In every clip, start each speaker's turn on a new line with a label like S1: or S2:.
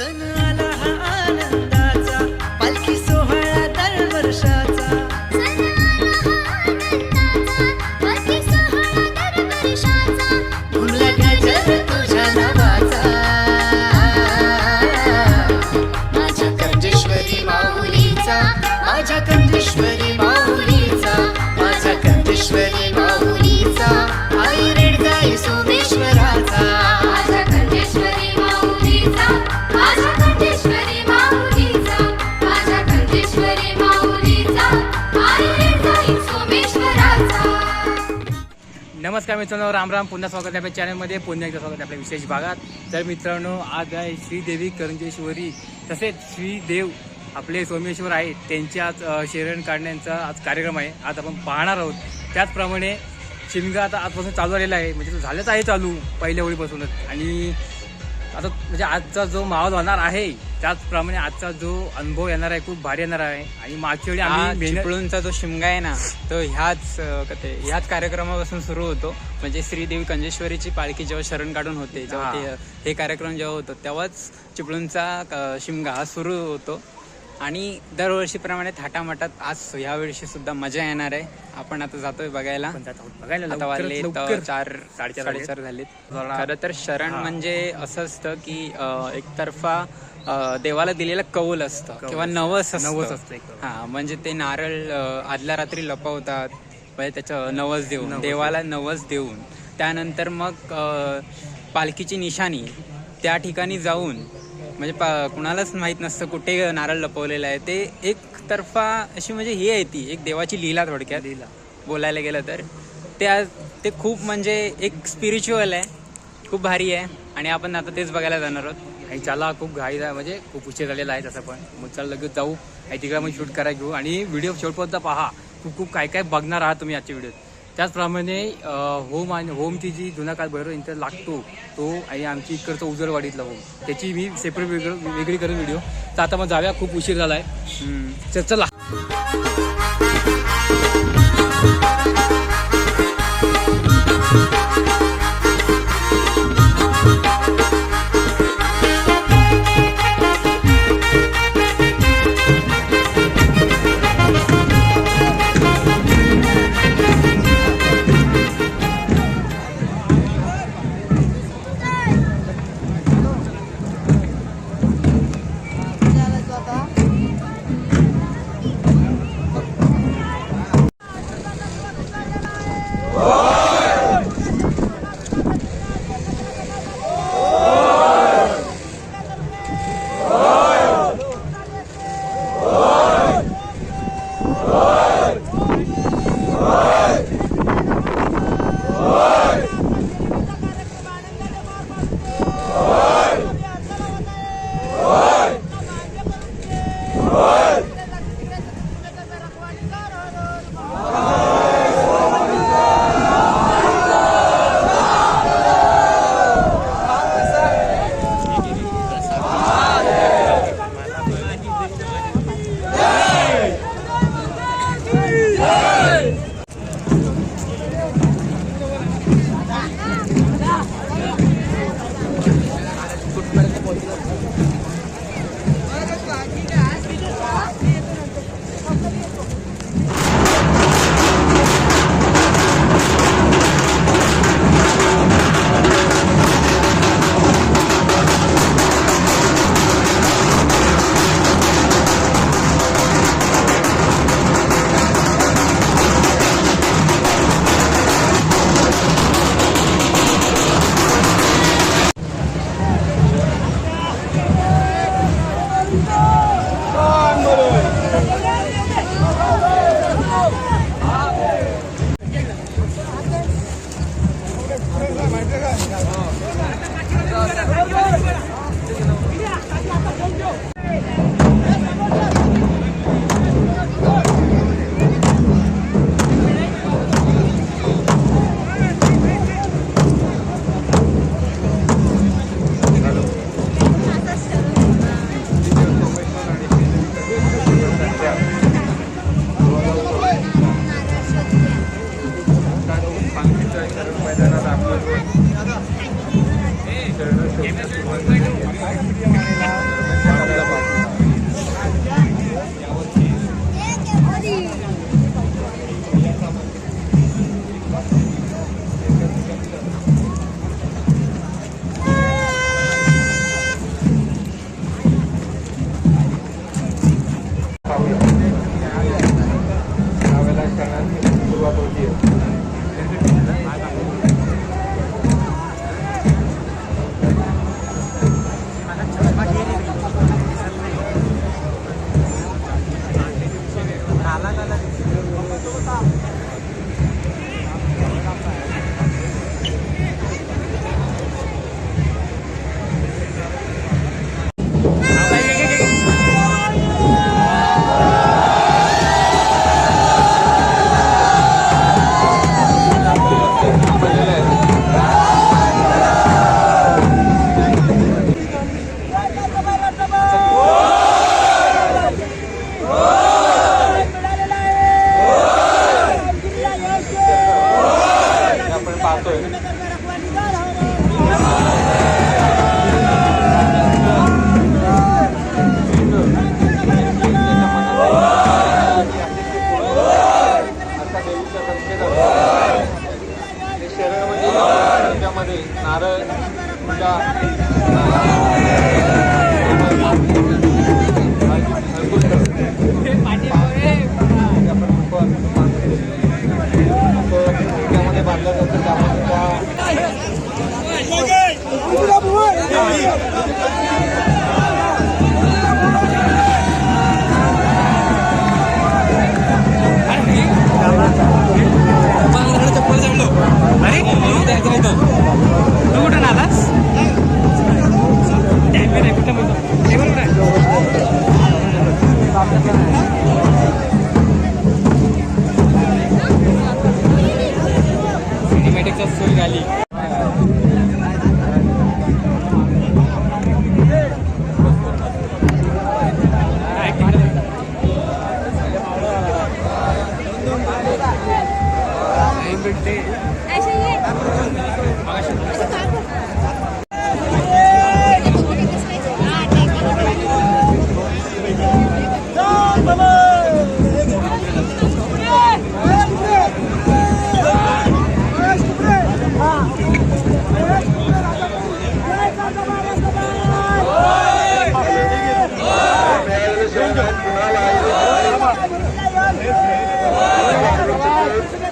S1: सण आला हा आनंदाचा
S2: नमस्कार मित्रांनो राम राम पुन्हा स्वागत आहे आपल्या चॅनलमध्ये पुन्हा एकदा स्वागत आहे आपल्या विशेष भागात. तर मित्रांनो आज आहे श्रीदेवी करंजेश्वरी तसेच श्रीदेव आपले सोमेश्वर आहे त्यांच्या आज शरण काढण्याचा आज कार्यक्रम आहे. आज आपण पाहणार आहोत. त्याचप्रमाणे शिमगा आता आजपासून चालू झालेला आहे. म्हणजे तो झालंच आहे चालू पहिल्या होळीपासूनच आणि आता म्हणजे आजचा जो माहोल होणार आहे त्याचप्रमाणे आजचा जो अनुभव येणार आहे खूप भारी येणार आहे. आणि मागच्या वेळी आम्ही
S3: चिपळूणचा जो शिमगा आहे ना तो ह्याच अं, का ते ह्याच कार्यक्रमापासून सुरू होतो. म्हणजे श्रीदेवी कंजेश्वरीची पालखी जेव्हा शरण काढून होते जेव्हा
S2: हा.
S3: ते हे कार्यक्रम जेव्हा होतो तेव्हाच चिपळूणचा शिमगा हा सुरू होतो. आणि दरवर्षीप्रमाणे थाटामाटात आज ह्या वर्षी सुद्धा मजा येणार आहे. आपण आता जातोय बघायला.
S2: बघायला
S3: वाजले चार
S2: साडेचार
S3: साडेचार झालेत.
S2: जरा-
S3: खरं तर शरण. म्हणजे असं असतं की एकतर्फा देवाला दिलेलं कौल असतं किंवा. नवस
S2: नवस असतं.
S3: हा म्हणजे ते नारळ आदल्या रात्री लपवतात म्हणजे त्याचं नवस देऊन. देवाला नवस देऊन त्यानंतर मग पालखीची निशाणी त्या ठिकाणी जाऊन म्हणजे पा कुणालाच माहीत नसतं कुठे नारळ लपवलेलं आहे ते एक तर्फा अशी म्हणजे ही आहे ती एक देवाची लीला थोडक्यात
S2: लीला.
S3: बोलायला गेलं तर ते आज ते खूप म्हणजे एक स्पिरिच्युअल आहे खूप भारी आहे आणि आपण आता तेच बघायला जाणार आहोत
S2: आणि चला खूप घाई म्हणजे खूप उशीर झालेला आहे तसं पण. मग चला लगेच जाऊ. आणि तिकडे मग शूट करायला घेऊ. आणि व्हिडिओ शेवटपर्यंत पहा. खूप खूप काय काय बघणार आहात तुम्ही आजच्या व्हिडिओत त्याचप्रमाणे होम आणि होमची जी जुना काळ भैरव इंटर लागतो तो आणि आमची इकडचं उजरवाडीतला होम त्याची मी सेपरेट वेगळं वेगळी करून व्हिडिओ तर आता मग जाऊया. खूप उशीर झाला आहे चला.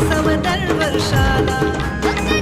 S4: उत्सव दर वर्षाला.
S1: भक्त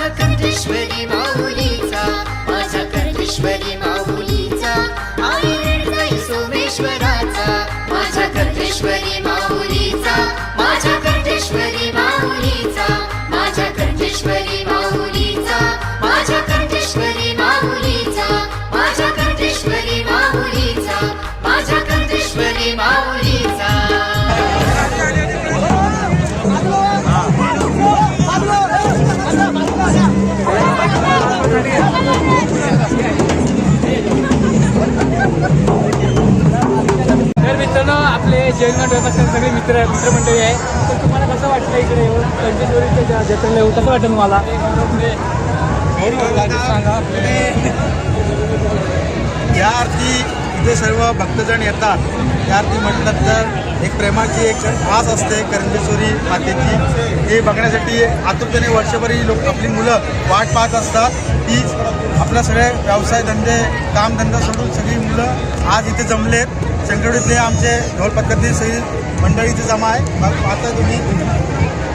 S1: माझ्या कंठेश्वरी माऊलीचा माझ्या कंठेश्वरी माऊलीचा आई हृदय सोमेश्वराचा माझ्या कंठेश्वरी
S2: आपले जैन व्यवस्था सगळे मित्र मित्रमंडळी आहे. तर तुम्हाला कसं वाटलं इकडे येऊन? पंचेश्वरीच्या जत्रेला येऊन कसं वाटतं तुम्हाला?
S5: या आरती इथे सर्व भक्तजण येतात. या आरती म्हटलं तर एक प्रेमाची एक आस असते करंजेश्वरी मातेची. हे बघण्यासाठी आतुरतेने वर्षभरी लोक आपली मुलं वाट पाहत असतात. ती आपल्या सगळे व्यवसाय धंदे कामधंदा सोडून सगळी मुलं आज इथे जमलेत. शंकरवाडीतले आमचे ढोल पद्धती सहित मंडळी जमा आहे. मग पाहता तुम्ही.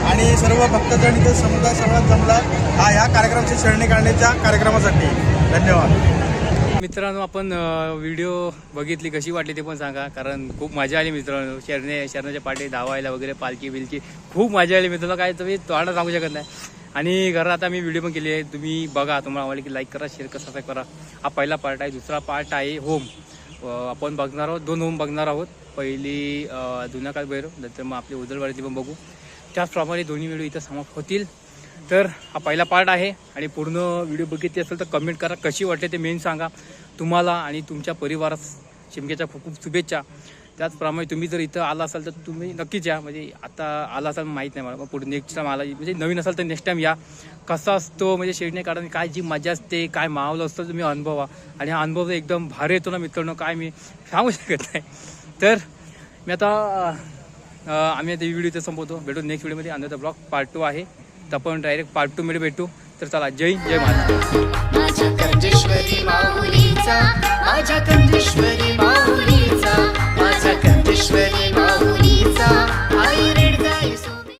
S5: आणि सर्व भक्तजण इथे समुदाय सगळा जमला. हा ह्या कार्यक्रमाची श्रेणी काढण्याच्या कार्यक्रमासाठी. धन्यवाद.
S2: मित्रांनो आपण व्हिडिओ बघितली कशी वाटली ते पण सांगा. कारण खूप मजा आली मित्रांनो. शरणे शरणाच्या पाठी धावायला वगैरे पालखी बिलकी खूप मजा आली मित्रांनो. काय तुम्ही तोंडात सांगू शकत नाही. आणि घरात आता मी व्हिडिओ पण केली आहे. तुम्ही बघा. तुम्हाला आवडली की लाईक करा शेअर करा सबस्क्राईब करा. हा पहिला पार्ट आहे. दुसरा पार्ट आहे होम आपण बघणार आहोत दोन होम बघणार आहोत. पहिली जुन्या जुना काळ भैरव नंतर मग आपली उदलवाडीची पण बघू. त्याचप्रमाणे दोन्ही व्हिडिओ इथं समाप्त होतील. तर हा पहिला पार्ट आहे आणि पूर्ण व्हिडिओ बघितली असेल तर कमेंट करा. कशी वाटते ते मेन सांगा. तुम्हाला आणि तुमच्या परिवारास शिमक्याच्या खूप खूप शुभेच्छा. त्याचप्रमाणे तुम्ही जर इथं आला असाल तर तुम्ही नक्कीच या. म्हणजे आता आला असाल माहीत नाही मला पुढे नेक्स्ट टाइम आला म्हणजे नवीन असाल तर नेक्स्ट टाइम या. कसा असतो म्हणजे शेडणे काढाने काय जी मजा असते काय माहोल असतो तुम्ही अनुभवा. आणि हा अनुभव एकदम भारी येतो ना मित्रांनो काय मी सांगू शकत नाही. तर मी आता आम्ही आता व्हिडिओ इथे संपवतो. भेटू नेक्स्ट व्हिडिओमध्ये अंदाजा ब्लॉग पार्ट टू आहे. तर आपण डायरेक्ट पार्ट टू मध्ये भेटू.
S1: तर चला जय जय महाराज
S6: सकंदेश्वरी माऊलीचा आई